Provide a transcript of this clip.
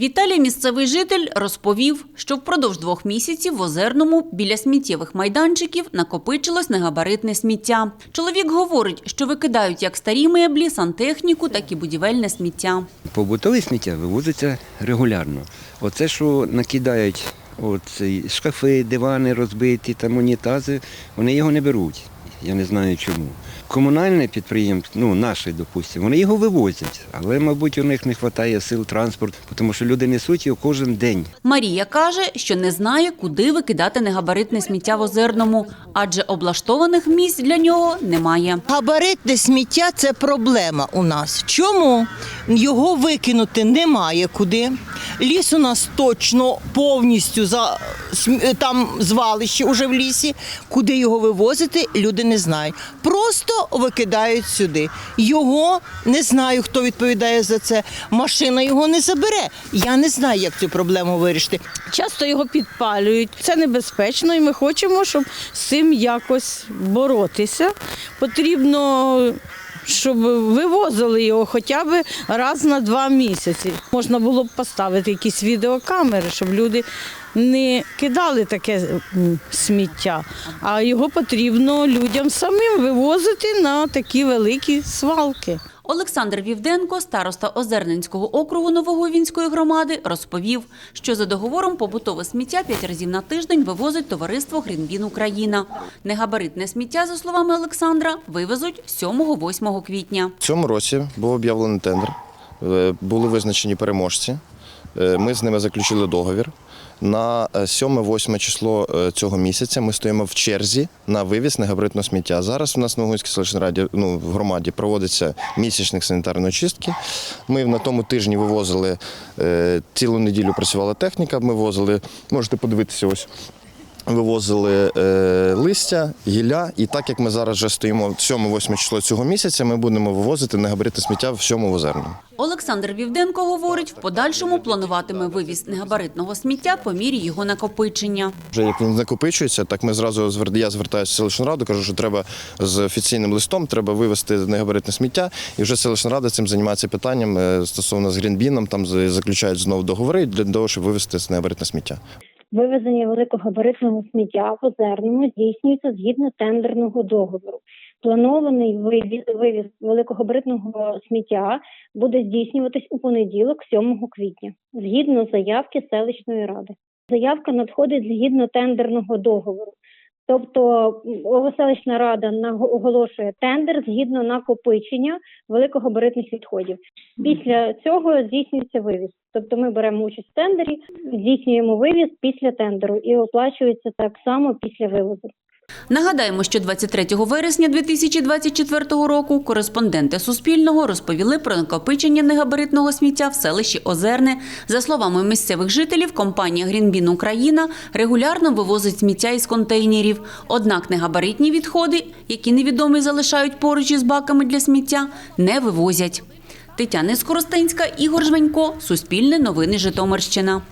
Віталій, місцевий житель, розповів, що впродовж двох місяців в Озерному біля сміттєвих майданчиків накопичилось негабаритне сміття. Чоловік говорить, що викидають як старі меблі, сантехніку, так і будівельне сміття. Побутове сміття вивозиться регулярно. Оце, що накидають от, шкафи, дивани розбиті, там унітази, вони його не беруть. Я не знаю чому. Комунальне підприємство, ну наше, допустимо, вони його вивозять, але, мабуть, у них не вистачає сил транспорту, тому що люди несуть його кожен день. Марія каже, що не знає, куди викидати негабаритне сміття в Озерному, адже облаштованих місць для нього немає. Габаритне сміття це проблема у нас. Чому? Його викинути немає куди. Ліс у нас точно повністю за там звалище уже в лісі. Куди його вивозити, люди не знають. Просто викидають сюди. Його не знаю, хто відповідає за це. Машина його не забере. Я не знаю, як цю проблему вирішити. Часто його підпалюють. Це небезпечно, і ми хочемо, щоб з цим якось боротися. Потрібно, щоб вивозили його хоча б раз на два місяці. Можна було б поставити якісь відеокамери, щоб люди не кидали таке сміття, а його потрібно людям самим вивозити на такі великі свалки. Олександр Вівденко, староста Озерненського округу Новоговінської громади, розповів, що за договором побутове сміття п'ять разів на тиждень вивозить товариство Грінбін Україна. Негабаритне сміття, за словами Олександра, вивезуть 7-8 квітня. В цьому році був об'явлений тендер, е, були визначені переможці. Е, Ми з ними заключили договір. На е, 7-8 число е, цього місяця ми стоїмо в черзі на вивіз негабаритного сміття. Зараз у нас в Новогунській селищній раді, ну, в громаді проводиться місячник санітарної чистки. Ми на тому тижні вивозили е, цілу неділю працювала техніка. Ми возили, можете подивитися ось. Вивозили е, листя, гілля, і так як ми зараз вже стоїмо 7-8 число цього місяця, ми будемо вивозити негабаритне сміття всьому в озерному. Олександр Вівденко говорить, в подальшому плануватиме вивіз негабаритного сміття по мірі його накопичення. Вже як він накопичується, так ми зразу я звертаюся в селищну раду, кажу, що треба з офіційним листом, треба вивезти негабаритне сміття. І вже селищна рада цим займається питанням е, стосовно з Грінбіном, там заключають знову договори для того, щоб вивезти негабаритне сміття. Вивезення великогабаритного сміття в Озерному здійснюється згідно тендерного договору. Планований вивіз, вивіз великогабаритного сміття буде здійснюватись у понеділок, 7 квітня, згідно заявки селищної ради. Заявка надходить згідно тендерного договору. Тобто селищна рада оголошує тендер згідно накопичення великогабаритних відходів. Після цього здійснюється вивіз. Тобто ми беремо участь в тендері, здійснюємо вивіз після тендеру і оплачується так само після вивозу. Нагадаємо, що 23 вересня 2024 року кореспонденти Суспільного розповіли про накопичення негабаритного сміття в селищі Озерне. За словами місцевих жителів, компанія Грінбін Україна регулярно вивозить сміття із контейнерів. Однак негабаритні відходи, які невідомі залишають поруч із баками для сміття, не вивозять. Тетяна Скоростенська, Ігор Жванько, Суспільне новини Житомирщина.